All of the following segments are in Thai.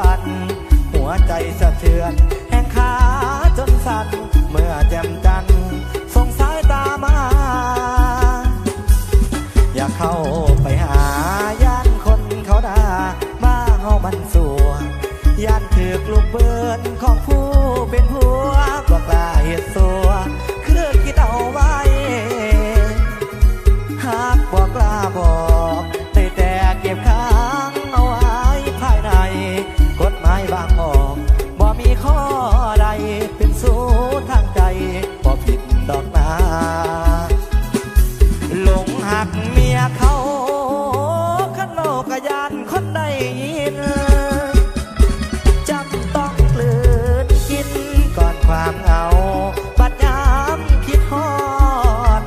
ฝัน หัวใจสะเทือน แห่งขาจนสั่นเมื่อแจ่มจันทร์ส่งสายตามา อยากเข้าไปหาย่านคนเขาด่ามาเฮามันสัวย่านถือกลูกเบินขอ เมียเขาขันโลกยานคนได้ยินจำต้องกลืนกินก่อนความเหงาปัดยามคิดฮอด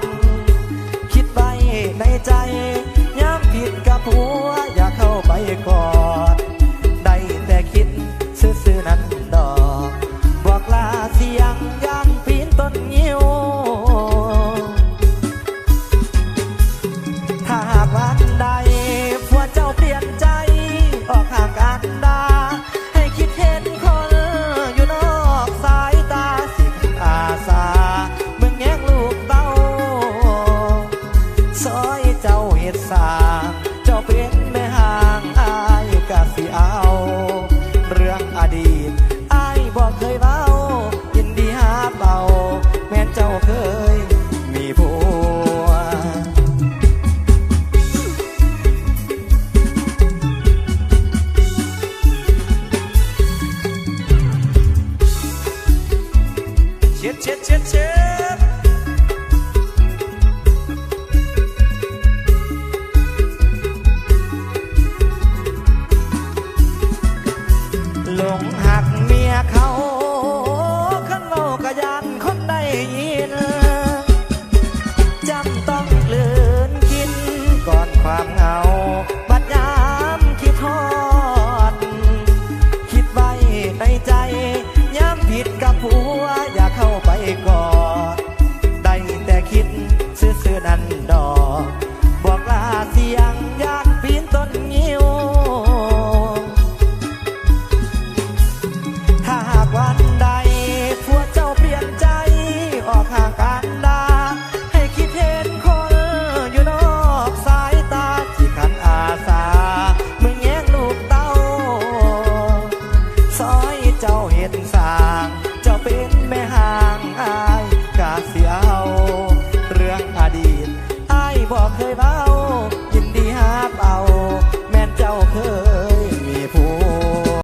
คิดไว้ในใจยามผิดกับผัว เอา เรื่องอดีตอายบอกเคยเล่ายินดีหาเป่าแม่นเจ้าเคย มีผัวเช็ดเช็ดเช็ดเช็ด ลงหักเมียเขาขันโลกยานคนได้ยินจำต้องเลือนกินก่อนความเหงา บัดยามคิดทอด คิดไว้ในใจย้ำผิดกับผัวอย่าเข้าไปก่อน อยเจ้าเห็นสางเจ้าเป็นแม่ห่างอายกาเสียเอา เรื่องอดีตอายบอกเคยเบา